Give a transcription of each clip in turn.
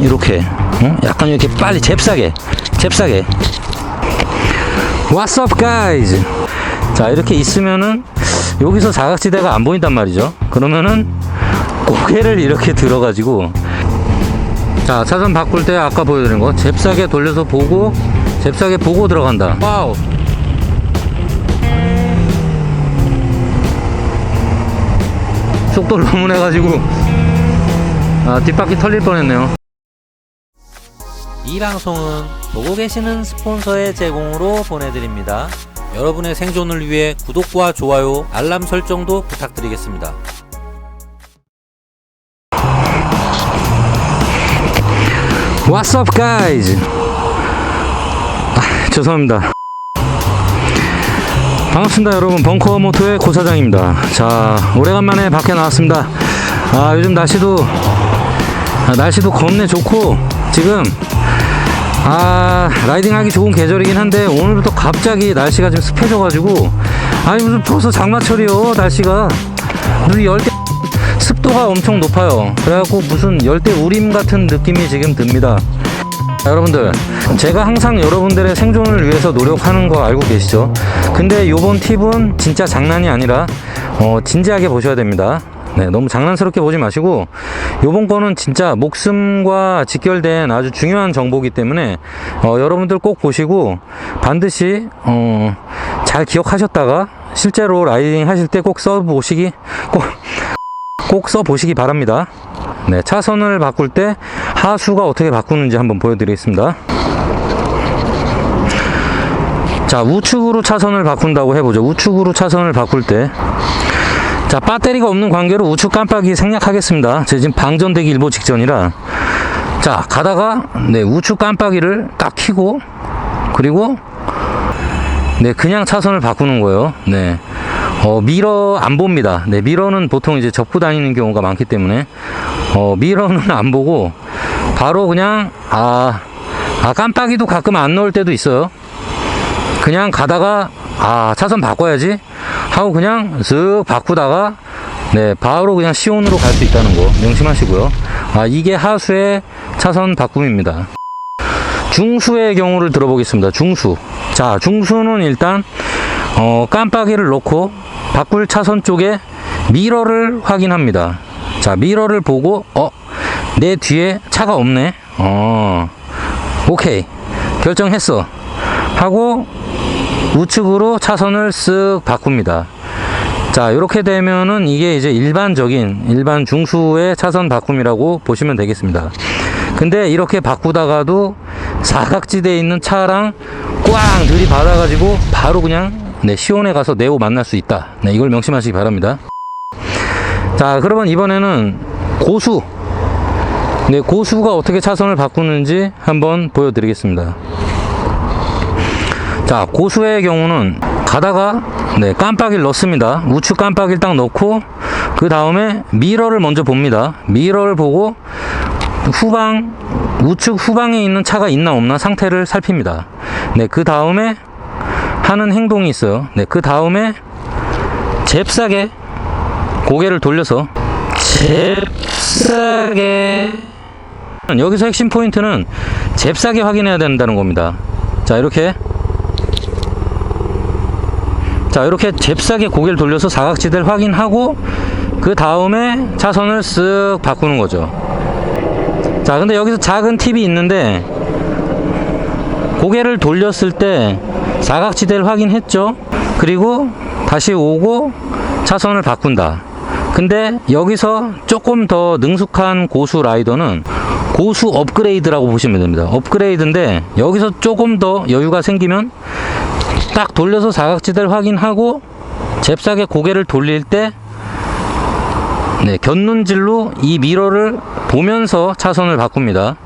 이렇게 어? 약간 이렇게 빨리 잽싸게 잽싸게. What's up guys? 자 이렇게 있으면은 여기서 사각지대가 안 보인단 말이죠. 그러면은 고개를 이렇게 들어 가지고 자 차선 바꿀 때 아까 보여드린 거 잽싸게 돌려서 보고 잽싸게 보고 들어간다. 와우. 속도를 너무 내가지고. 아 뒷바퀴 털릴 뻔했네요 이 방송은 보고 계시는 스폰서의 제공으로 보내드립니다. 여러분의 생존을 위해 구독과 좋아요, 알람 설정도 부탁드리겠습니다. Up guys? 아, 죄송합니다. 반갑습니다 여러분. 벙커 모토의 고사장입니다. 자 오래간만에 밖에 나왔습니다. 아 요즘 날씨도 아, 날씨도 겁내 좋고 지금 아 라이딩 하기 좋은 계절이긴 한데 오늘부터 갑자기 날씨가 좀 습해져 가지고 아니 무슨 벌써 장마철이요 날씨가 무슨 열대 습도가 엄청 높아요. 그래갖고 무슨 열대 우림 같은 느낌이 지금 듭니다. 자, 여러분들, 제가 항상 여러분들의 생존을 위해서 노력하는 거 알고 계시죠? 근데 요번 팁은 진짜 장난이 아니라, 어, 진지하게 보셔야 됩니다. 네, 너무 장난스럽게 보지 마시고, 요번 거는 진짜 목숨과 직결된 아주 중요한 정보이기 때문에, 어, 여러분들 꼭 보시고, 반드시, 어, 잘 기억하셨다가, 실제로 라이딩 하실 때 꼭 써보시기, 꼭, 꼭 써보시기 바랍니다. 네, 차선을 바꿀 때 하수가 어떻게 바꾸는지 한번 보여드리겠습니다. 자, 우측으로 차선을 바꾼다고 해보죠. 우측으로 차선을 바꿀 때. 자, 배터리가 없는 관계로 우측 깜빡이 생략하겠습니다. 제가 지금 방전되기 일보 직전이라. 자, 가다가, 네, 우측 깜빡이를 딱 켜고, 그리고, 네, 그냥 차선을 바꾸는 거예요. 네. 어, 미러 안 봅니다. 네, 미러는 보통 이제 접고 다니는 경우가 많기 때문에, 어, 미러는 안 보고, 바로 그냥, 아, 아, 깜빡이도 가끔 안 넣을 때도 있어요. 그냥 가다가, 아, 차선 바꿔야지. 하고 그냥 쓱 바꾸다가, 네, 바로 그냥 시온으로 갈 수 있다는 거 명심하시고요. 아, 이게 하수의 차선 바꿈입니다. 중수의 경우를 들어보겠습니다. 중수. 자, 중수는 일단, 어, 깜빡이를 놓고 바꿀 차선 쪽에 미러를 확인합니다. 자, 미러를 보고, 어, 내 뒤에 차가 없네. 어, 오케이. 결정했어. 하고 우측으로 차선을 쓱 바꿉니다. 자, 이렇게 되면은 이게 이제 일반적인 일반 중수의 차선 바꿈이라고 보시면 되겠습니다. 근데 이렇게 바꾸다가도 사각지대에 있는 차랑 꽝 들이받아 가지고 바로 그냥 네, 시온에 가서 네오 만날 수 있다. 네, 이걸 명심하시기 바랍니다. 자, 그러면 이번에는 고수. 네, 고수가 어떻게 차선을 바꾸는지 한번 보여드리겠습니다. 자, 고수의 경우는 가다가 네, 깜빡이를 넣습니다. 우측 깜빡이를 딱 넣고 그 다음에 미러를 먼저 봅니다. 미러를 보고 후방 우측 후방에 있는 차가 있나 없나 상태를 살핍니다. 네, 그 다음에 하는 행동이 있어요. 네, 그 다음에 잽싸게 고개를 돌려서 잽싸게 여기서 핵심 포인트는 잽싸게 확인해야 된다는 겁니다. 자, 이렇게 자, 이렇게 잽싸게 고개를 돌려서 사각지대를 확인하고 그 다음에 차선을 쓱 바꾸는 거죠. 자, 근데 여기서 작은 팁이 있는데 고개를 돌렸을 때 사각지대를 확인했죠. 그리고 다시 오고 차선을 바꾼다. 근데 여기서 조금 더 능숙한 고수 라이더는 고수 업그레이드라고 보시면 됩니다. 업그레이드인데 여기서 조금 더 여유가 생기면 딱 돌려서 사각지대를 확인하고 잽싸게 고개를 돌릴 때 네, 곁눈질로 이 미러를 보면서 차선을 바꿉니다.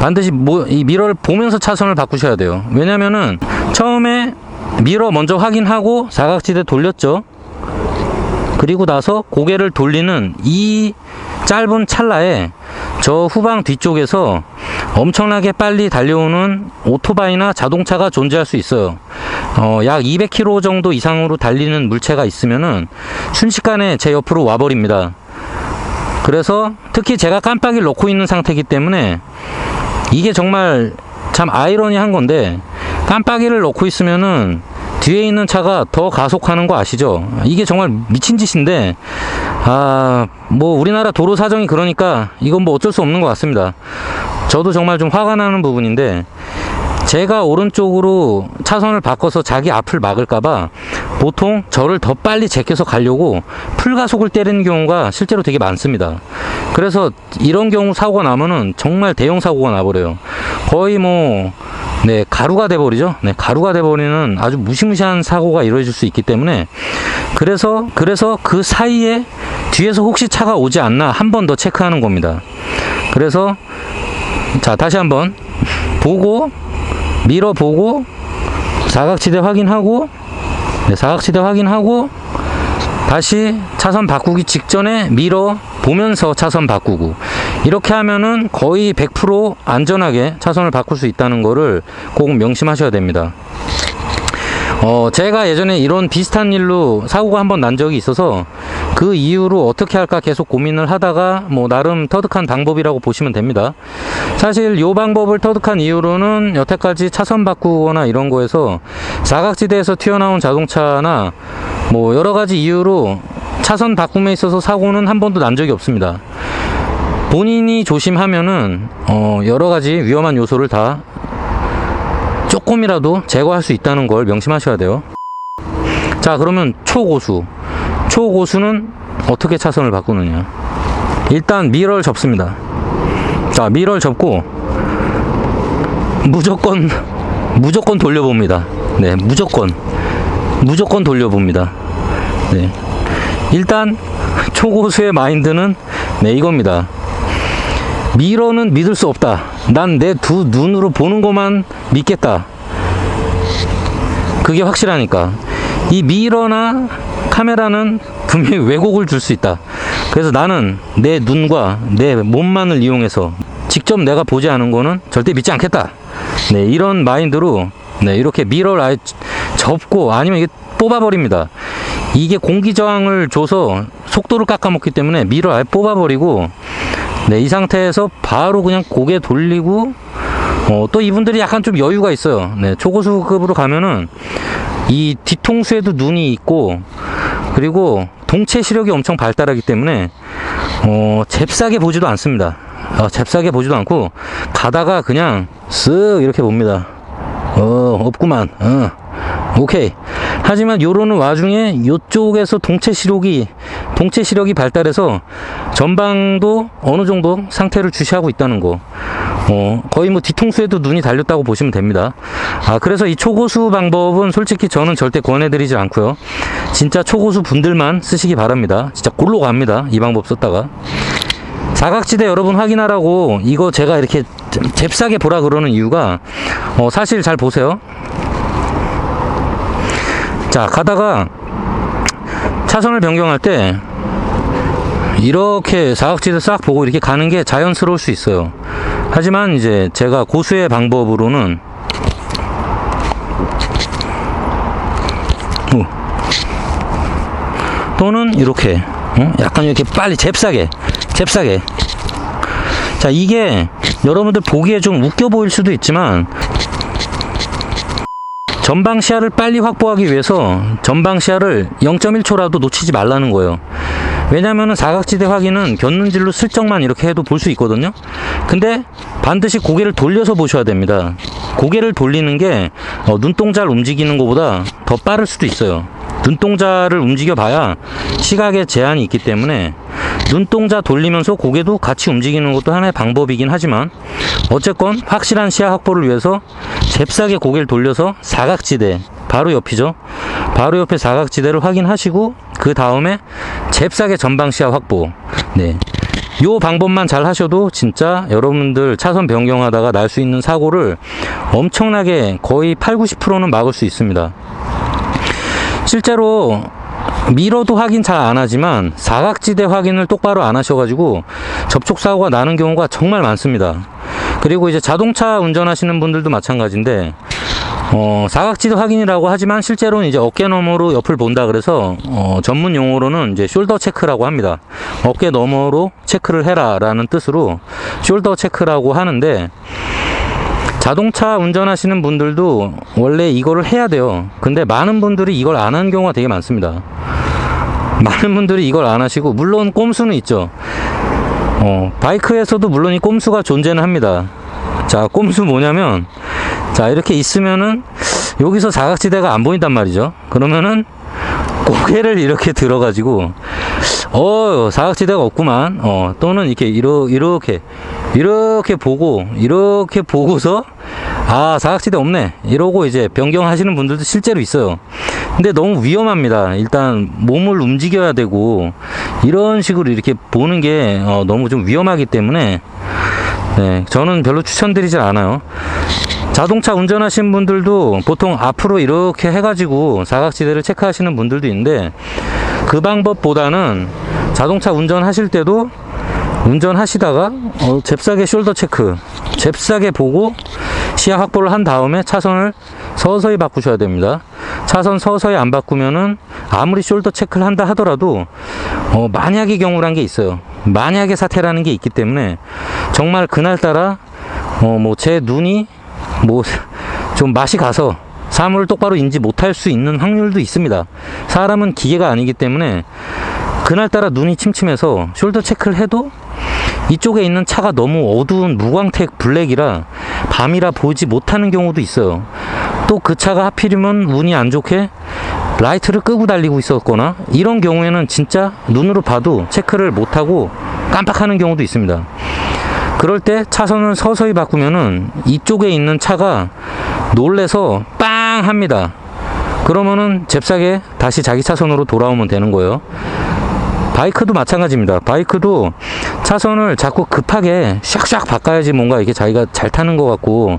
반드시 뭐, 이 미러를 보면서 차선을 바꾸셔야 돼요. 왜냐면은 처음에 미러 먼저 확인하고 사각지대 돌렸죠. 그리고 나서 고개를 돌리는 이 짧은 찰나에 저 후방 뒤쪽에서 엄청나게 빨리 달려오는 오토바이나 자동차가 존재할 수 있어요. 어, 약 200km 정도 이상으로 달리는 물체가 있으면은 순식간에 제 옆으로 와버립니다. 그래서 특히 제가 깜빡이를 놓고 있는 상태이기 때문에 이게 정말 참 아이러니한 건데 깜빡이를 놓고 있으면은 뒤에 있는 차가 더 가속하는 거 아시죠? 이게 정말 미친 짓인데 아 뭐 우리나라 도로 사정이 그러니까 이건 뭐 어쩔 수 없는 것 같습니다. 저도 정말 좀 화가 나는 부분인데 제가 오른쪽으로 차선을 바꿔서 자기 앞을 막을까봐 보통 저를 더 빨리 제껴서 가려고 풀가속을 때리는 경우가 실제로 되게 많습니다. 그래서 이런 경우 사고가 나면은 정말 대형 사고가 나버려요. 거의 뭐, 네, 가루가 돼버리죠. 네, 가루가 돼버리는 아주 무시무시한 사고가 이루어질 수 있기 때문에 그래서, 그래서 그 사이에 뒤에서 혹시 차가 오지 않나 한 번 더 체크하는 겁니다. 그래서 자, 다시 한번 보고 밀어보고 사각지대 확인하고 네, 사각지대 확인하고 다시 차선 바꾸기 직전에 밀어 보면서 차선 바꾸고 이렇게 하면은 거의 100% 안전하게 차선을 바꿀 수 있다는 거를 꼭 명심하셔야 됩니다. 어, 제가 예전에 이런 비슷한 일로 사고가 한 번 난 적이 있어서 그 이후로 어떻게 할까 계속 고민을 하다가 뭐 나름 터득한 방법이라고 보시면 됩니다. 사실 요 방법을 터득한 이후로는 여태까지 차선 바꾸거나 이런 거에서 사각지대에서 튀어나온 자동차나 뭐 여러 가지 이유로 차선 바꿈에 있어서 사고는 한 번도 난 적이 없습니다. 본인이 조심하면은 어 여러 가지 위험한 요소를 다 조금이라도 제거할 수 있다는 걸 명심하셔야 돼요. 자, 그러면 초고수. 초고수는 어떻게 차선을 바꾸느냐? 일단 미러를 접습니다. 자, 미러를 접고 무조건 무조건 돌려봅니다. 네, 무조건 무조건 돌려봅니다. 네. 일단 초고수의 마인드는 네, 이겁니다. 미러는 믿을 수 없다. 난 내 두 눈으로 보는 것만 믿겠다. 그게 확실하니까. 이 미러나 카메라는 분명히 왜곡을 줄 수 있다. 그래서 나는 내 눈과 내 몸만을 이용해서 직접 내가 보지 않은 거는 절대 믿지 않겠다. 네, 이런 마인드로 네, 이렇게 미러를 아예 접고 아니면 이게 뽑아버립니다. 이게 공기 저항을 줘서 속도를 깎아먹기 때문에 미러 아예 뽑아버리고 네, 이 상태에서 바로 그냥 고개 돌리고 어, 또 이분들이 약간 좀 여유가 있어요. 네, 초고수급으로 가면은 이 뒤통수에도 눈이 있고 그리고 동체 시력이 엄청 발달하기 때문에 어, 잽싸게 보지도 않습니다. 어, 잽싸게 보지도 않고 가다가 그냥 쓱 이렇게 봅니다. 어, 없구만. 어. 오케이. 하지만 요러는 와중에 요쪽에서 동체 시력이 동체 시력이 발달해서 전방도 어느 정도 상태를 주시하고 있다는 거. 어, 거의 뭐 뒤통수에도 눈이 달렸다고 보시면 됩니다. 아, 그래서 이 초고수 방법은 솔직히 저는 절대 권해드리지 않고요. 진짜 초고수 분들만 쓰시기 바랍니다. 진짜 골로 갑니다. 이 방법 썼다가. 사각지대 여러분 확인하라고 이거 제가 이렇게 잽싸게 보라 그러는 이유가 어, 사실 잘 보세요. 자, 가다가 차선을 변경할 때 이렇게 사각지대 싹 보고 이렇게 가는 게 자연스러울 수 있어요. 하지만 이제 제가 고수의 방법으로는 어. 또는 이렇게 어? 약간 이렇게 빨리 잽싸게 잽싸게 자 이게 여러분들 보기에 좀 웃겨 보일 수도 있지만 전방 시야를 빨리 확보하기 위해서 전방 시야를 0.1초라도 놓치지 말라는 거예요. 왜냐면은 사각지대 확인은 곁눈질로 슬쩍만 이렇게 해도 볼 수 있거든요. 근데 반드시 고개를 돌려서 보셔야 됩니다. 고개를 돌리는 게 어, 눈동자를 움직이는 것보다 더 빠를 수도 있어요. 눈동자를 움직여 봐야 시각에 제한이 있기 때문에 눈동자 돌리면서 고개도 같이 움직이는 것도 하나의 방법이긴 하지만 어쨌건 확실한 시야 확보를 위해서 잽싸게 고개를 돌려서 사각지대 바로 옆이죠. 바로 옆에 사각지대를 확인하시고 그 다음에 잽싸게 전방 시야 확보. 네. 요 방법만 잘 하셔도 진짜 여러분들 차선 변경하다가 날 수 있는 사고를 엄청나게 거의 8, 90%는 막을 수 있습니다. 실제로 미러도 확인 잘 안 하지만 사각지대 확인을 똑바로 안 하셔가지고 접촉 사고가 나는 경우가 정말 많습니다. 그리고 이제 자동차 운전하시는 분들도 마찬가지인데 어, 사각지대 확인이라고 하지만 실제로는 이제 어깨 너머로 옆을 본다 그래서 어, 전문 용어로는 이제 숄더 체크라고 합니다. 어깨 너머로 체크를 해라라는 뜻으로 숄더 체크라고 하는데 자동차 운전하시는 분들도 원래 이거를 해야 돼요. 근데 많은 분들이 이걸 안 하는 경우가 되게 많습니다. 많은 분들이 이걸 안 하시고 물론 꼼수는 있죠. 어, 바이크에서도 물론 이 꼼수가 존재는 합니다. 자, 꼼수 뭐냐면 자, 이렇게 있으면은 여기서 사각지대가 안 보인단 말이죠. 그러면은 고개를 이렇게 들어가지고 어 사각지대가 없구만. 어 또는 이렇게 이러, 이렇게 이렇게 보고 이렇게 보고서 아 사각지대 없네. 이러고 이제 변경하시는 분들도 실제로 있어요. 근데 너무 위험합니다. 일단 몸을 움직여야 되고 이런 식으로 이렇게 보는 게 어, 너무 좀 위험하기 때문에 네 저는 별로 추천드리질 않아요 자동차 운전하시는 분들도 보통 앞으로 이렇게 해가지고 사각지대를 체크하시는 분들도 있는데 그 방법보다는 자동차 운전하실 때도 운전하시다가 어, 잽싸게 숄더 체크 잽싸게 보고 시야 확보를 한 다음에 차선을 서서히 바꾸셔야 됩니다. 차선 서서히 안 바꾸면은 아무리 숄더 체크를 한다 하더라도 어, 만약의 경우란 게 있어요. 만약의 사태라는 게 있기 때문에 정말 그날따라 어, 뭐 제 눈이 뭐 좀 맛이 가서 사물을 똑바로 인지 못할 수 있는 확률도 있습니다. 사람은 기계가 아니기 때문에 그날따라 눈이 침침해서 숄더 체크를 해도 이쪽에 있는 차가 너무 어두운 무광택 블랙이라 밤이라 보지 못하는 경우도 있어요. 또 그 차가 하필이면 운이 안 좋게 라이트를 끄고 달리고 있었거나 이런 경우에는 진짜 눈으로 봐도 체크를 못하고 깜빡하는 경우도 있습니다. 그럴 때 차선을 서서히 바꾸면은 이쪽에 있는 차가 놀래서 빵 합니다. 그러면은 잽싸게 다시 자기 차선으로 돌아오면 되는 거예요. 바이크도 마찬가지입니다. 바이크도 차선을 자꾸 급하게 샥샥 바꿔야지 뭔가 이렇게 자기가 잘 타는 것 같고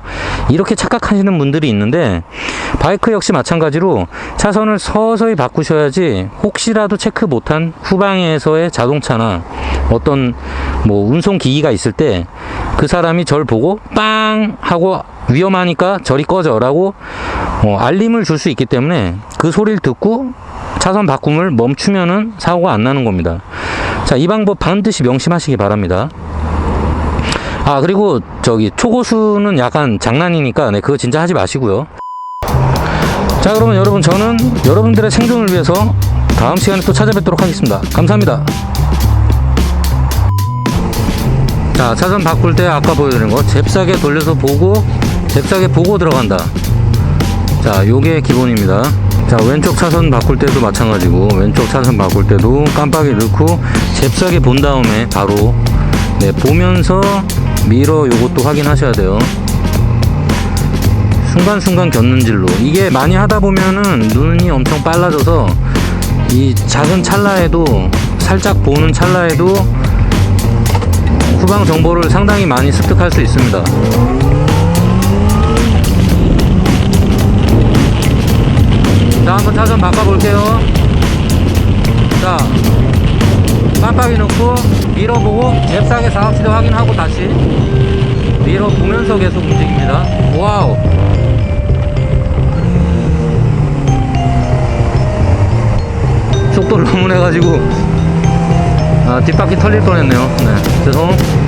이렇게 착각하시는 분들이 있는데 바이크 역시 마찬가지로 차선을 서서히 바꾸셔야지 혹시라도 체크 못한 후방에서의 자동차나 어떤 뭐 운송 기기가 있을 때 그 사람이 절 보고 빵 하고 위험하니까 저리 꺼져라고 어, 알림을 줄 수 있기 때문에 그 소리를 듣고 차선 바꿈을 멈추면은 사고가 안 나는 겁니다. 자, 이 방법 반드시 명심하시기 바랍니다. 아, 그리고 저기 초고수는 약간 장난이니까 네, 그거 진짜 하지 마시고요. 자, 그러면 여러분 저는 여러분들의 생존을 위해서 다음 시간에 또 찾아뵙도록 하겠습니다. 감사합니다. 자, 차선 바꿀 때 아까 보여드린 거 잽싸게 돌려서 보고 잽싸게 보고 들어간다. 자, 요게 기본입니다. 자, 왼쪽 차선 바꿀 때도 마찬가지고 왼쪽 차선 바꿀 때도 깜빡이 넣고 잽싸게 본 다음에 바로 네, 보면서 미러 요것도 확인하셔야 돼요. 순간순간 겪는질로 이게 많이 하다 보면은 눈이 엄청 빨라져서 이 작은 찰나에도 살짝 보는 찰나에도 후방 정보를 상당히 많이 습득할 수 있습니다. 자, 한번 차선 바꿔볼게요. 자, 깜빡이 넣고 밀어보고 잽싸게 사각지대 확인하고 다시 밀어보면서 계속 움직입니다. 와우. 속도를 너무 내가지고 아, 뒷바퀴 털릴 뻔했네요. 네, 죄송.